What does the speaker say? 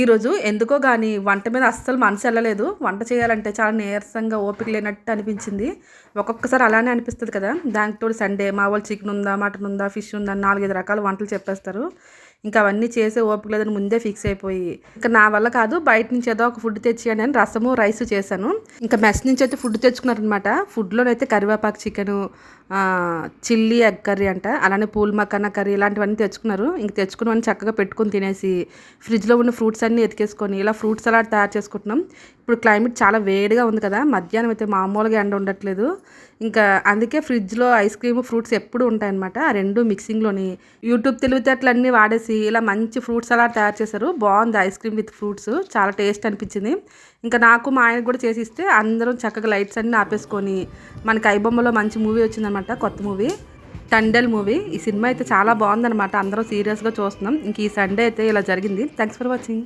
ఈరోజు ఎందుకో కానీ వంట మీద అస్సలు మనసు వెళ్ళలేదు. వంట చేయాలంటే చాలా నీరసంగా ఓపిక లేనట్టు అనిపించింది. ఒక్కొక్కసారి అలానే అనిపిస్తుంది కదా. దానికి తోడు సండే మా వాళ్ళు చికెన్ ఉందా మటన్ ఉందా ఫిష్ ఉందా నాలుగైదు రకాల వంటలు చెప్పేస్తారు. ఇంకా అవన్నీ చేసే ఓపిక లేదని ముందే ఫిక్స్ అయిపోయి. ఇంకా నా వల్ల కాదు బయట నుంచి ఏదో ఒక ఫుడ్ తెచ్చేయండి అని రసము రైస్ చేశాను. ఇంకా మెస్ నుంచి అయితే ఫుడ్ తెచ్చుకున్నారనమాట ఫుడ్లోనైతే కరివేపాకు చికెను చిల్లీ ఎగ్ కర్రీ అంట అలానే పూల్ మక్కన కర్రీ ఇలాంటివన్నీ తెచ్చుకున్నారు. ఇంక తెచ్చుకున్నవన్నీ చక్కగా పెట్టుకొని తినేసి ఫ్రిడ్జ్లో ఉన్న ఫ్రూట్స్ అన్నీ ఎతికేసుకొని ఇలా ఫ్రూట్ సలాడ్ తయారు చేసుకుంటున్నాం. ఇప్పుడు క్లైమేట్ చాలా వేడిగా ఉంది కదా మధ్యాహ్నం అయితే మామూలుగా ఎండ ఉండట్లేదు. ఇంకా అందుకే ఫ్రిడ్జ్లో ఐస్ క్రీమ్ ఫ్రూట్స్ ఎప్పుడు ఉంటాయన్నమాట. ఆ రెండు మిక్సింగ్లోని యూట్యూబ్ తెలివితేటలన్నీ వాడేసి ఇలా మంచి ఫ్రూట్స్ అలా తయారు చేశారు. బాగుంది ఐస్ క్రీమ్ విత్ ఫ్రూట్స్. చాలా టేస్ట్ అనిపించింది. ఇంకా నాకు మా ఆయనకు కూడా చేసి ఇస్తే అందరం చక్కగా లైట్స్ అన్నీ ఆపేసుకొని మనకి ఐబొమ్మలో మంచి మూవీ వచ్చిందనమాట కొత్త మూవీ. టండెల్ మూవీ. ఈ సినిమా అయితే చాలా బాగుందనమాట అందరం సీరియస్గా చూస్తున్నాం. ఇంక ఈ సండే అయితే ఇలా జరిగింది. Thanks for watching.